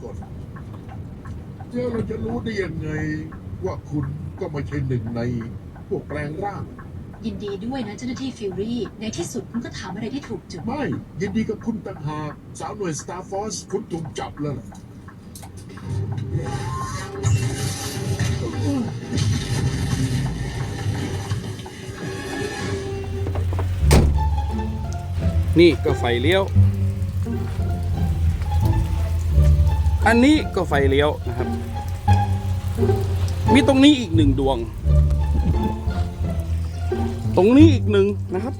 แล้วเราจะรู้ได้ยังไง ว่าคุณก็ไม่ใช่หนึ่งในพวกแปลงร่าง ยินดีด้วยนะเจ้าหน้าที่ฟิวรี่ ในที่สุดคุณก็ถามอะไรได้ถูกจุด ไม่ ยินดีกับคุณต่างหากสาวหน่วย Star Force คุณถูกจับแล้วล่ะนี่ก็ไฟเลี้ยว อันนี้ก็ไฟเลี้ยวนะครับ มีตรงนี้อีกหนึ่งดวง ตรงนี้อีกหนึ่งนะครับ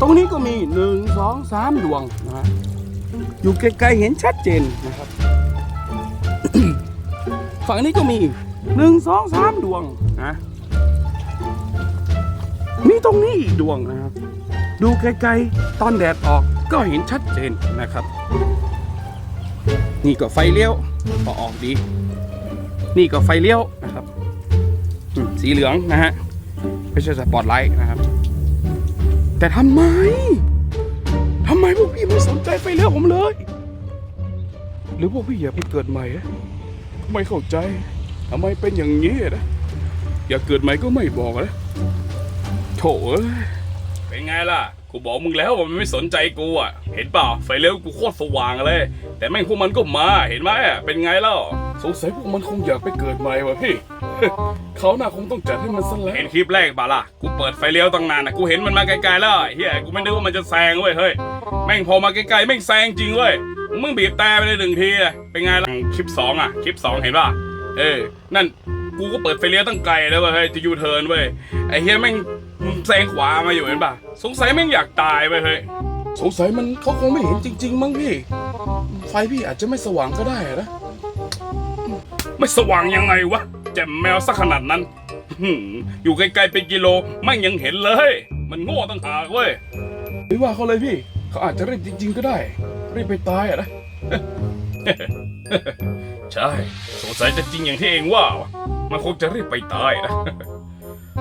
ตรงนี้ก็มีหนึ่งสองสามดวงนะฮะอยู่ไกลๆเห็นชัดเจนนะครับ ฝั่งนี้ก็มีหนึ่งสองสามดวงนะ ตรงนี้อีกดวงนะครับ ดูไกลๆ ตอนแดดออกก็เห็นชัดเจนนะครับ นี่ก็ไฟเลี้ยวพอออกดี นี่ก็ไฟเลี้ยวนะครับ สีเหลืองนะฮะไม่ใช่สปอตไลท์นะครับ แต่ทำไมทำไมพวกพี่ไม่สนใจไฟเลี้ยวผมเลย หรือพวกพี่อยากไปเกิดใหม่อะไม่เข้าใจทำไมเป็นอย่างนี้นะอยากเกิดใหม่ก็ไม่บอกนะ โถเอ้ยเป็นไงล่ะ กูบอกมึงแล้วว่ามันไม่สนใจกูอะ เห็นเปล่าไฟเลี้ยวกูโคตรสว่างเลย แต่แม่งพวกมันก็มา เห็นไหมอะเป็นไงเล่า สงสัยพวกมันคงอยากไปเกิดใหม่วะพี่ เขาหน่าคงต้องจัดให้มันซะแล้วเห็นคลิปแรกป่ะล่ะ กูเปิดไฟเลี้ยวตั้งนานนะกูเห็นมันมาไกลๆแล้วไอ้เฮียกูไม่นึกว่ามันจะแซงเว้ย เฮ้ย แม่งพอมาไกลๆแม่งแซงจริงเว้ย มึงบีบแต่ไปเลยหนึ่งทีอะเป็นไงล่ะ คลิปสองอะ คลิปสองเห็นป่ะ เออ นั่น กูก็เปิดไฟเลี้ยวตั้งไกลแล้วเว้ย จะยูเทิร์นเว้ย ไอ้เฮียแม่ง แซงขวามาอยู่เห็นป่ะ สงสัยแม่งอยากตายเว้ยเฮ้ย สงสัยมันเขาคงไม่เห็นจริง ๆ มั้งพี่ ไฟพี่อาจจะไม่สว่างก็ได้นะ ไม่สว่างยังไงวะแจ่มแมวสักขนาดนั้นหืมอยู่ไกลๆเป็นกิโลแม่งยังเห็นเลย มันโง่ตั้งหากเว้ยไม่ว่าเขาเลยพี่ เขาอาจจะรีบจริง ๆ ก็ได้ รีบไปตายอะนะ ใช่ สงสัยจะจริงอย่างที่เองว่าวะมันคงจะรีบไปตายนะ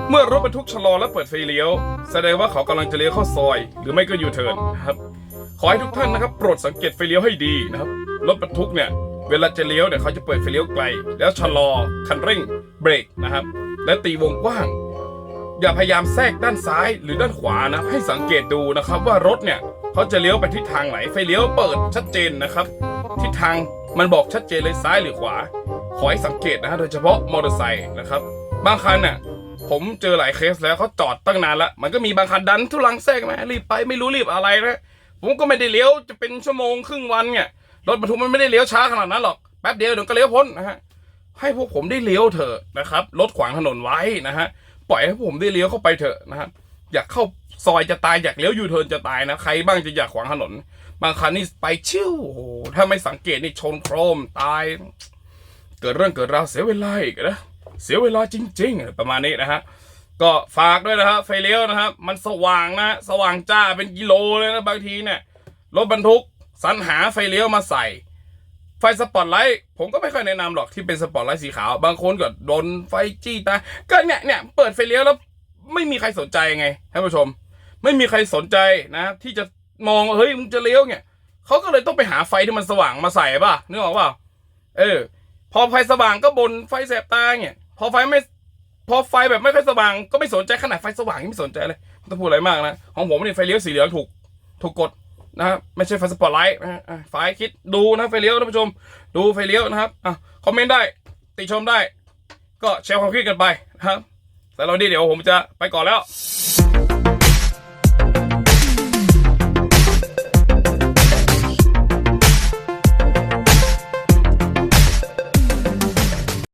เมื่อรถบรรทุกชะลอและเปิดไฟเลี้ยว แสดงว่าเขากำลังจะเลี้ยวเข้าซอย หรือไม่ก็ยูเทิร์นนะครับ ขอให้ทุกท่านนะครับ โปรดสังเกตไฟเลี้ยวให้ดีนะครับ รถบรรทุกเนี่ย เวลาจะเลี้ยวเนี่ยเขาจะเปิดไฟเลี้ยวไกล แล้วชะลอ คันเร่ง เบรกนะครับ และตีวงกว้าง อย่าพยายามแทรกด้านซ้ายหรือด้านขวานะ ให้สังเกตดูนะครับว่ารถเนี่ยเขาจะเลี้ยวไปทิศทางไหน ไฟเลี้ยวเปิดชัดเจนนะครับ ทิศทางมันบอกชัดเจนเลยซ้ายหรือขวา ขอให้สังเกตนะฮะโดยเฉพาะมอเตอร์ไซค์นะครับ บางคันน่ะ ผมเจอหลายเคสแล้วเขาจอดตั้งนานละมันก็มีบางคันดันทุลังแทรกมารีบไปไม่รู้รีบอะไรนะผมก็ไม่ได้เลี้ยวจะเป็นชั่วโมงครึ่งวันเนี่ยรถบรรทุกมันไม่ได้เลี้ยวช้าขนาดนั้นหรอกแป๊บเดียวเดี๋ยวก็เลี้ยวพ้นนะฮะให้พวกผมได้เลี้ยวเถอะนะครับรถขวางถนนไว้นะฮะปล่อยให้พวกผมได้เลี้ยวเข้าไปเถอะนะฮะอยากเข้าซอยจะตายอยากเลี้ยวยูเทิร์นจะตายนะใครบ้างจะอยากขวางถนน บางคันนี่ไปชิวโอ้โหถ้าไม่สังเกตนี่ชนโครมตาย เกิดเรื่องเกิดราวเสียเวลาอีกนะ เสียเวลาจริง ๆ ประมาณนี้นะฮะก็ฝากด้วยนะครับไฟเลี้ยวนะครับมันสว่างนะสว่างจ้าเป็นกิโลเลยนะบางทีเนี่ยรถบรรทุกสรรหาไฟเลี้ยวมาใส่ ไฟสปอตไลท์ผมก็ไม่ค่อยแนะนำหรอกที่เป็นสปอตไลท์สีขาว บางคนก็โดนไฟจี้ตาก็เนี่ยเนี่ยเปิดไฟเลี้ยวแล้วไม่มีใครสนใจไงท่านผู้ชม ไม่มีใครสนใจนะ ที่จะมองว่าเฮ้ยมึงจะเลี้ยวเนี่ยเขาก็เลยต้องไปหาไฟที่มันสว่างมาใส่ป่ะนึกออกป่ะเออ พอไฟสว่างก็บนไฟแสบตาเนี่ย พอไฟไม่ พอไฟแบบไม่ค่อยสว่างก็ไม่สนใจขนาดไฟสว่างยังไม่สนใจเลยไม่ต้องพูดอะไรมากนะของผมนี่ไฟเลี้ยวสีเหลืองถูกถูกกดนะครับไม่ใช่ไฟสปอตไลท์นะฮะไฟคิดดูนะไฟเลี้ยวท่านผู้ชม ดูไฟเลี้ยวนะครับอะคอมเมนต์ได้ติชมได้ ก็แชร์ความคิดกันไปนะครับแต่เราดีเดี๋ยวผมจะไปก่อนแล้ว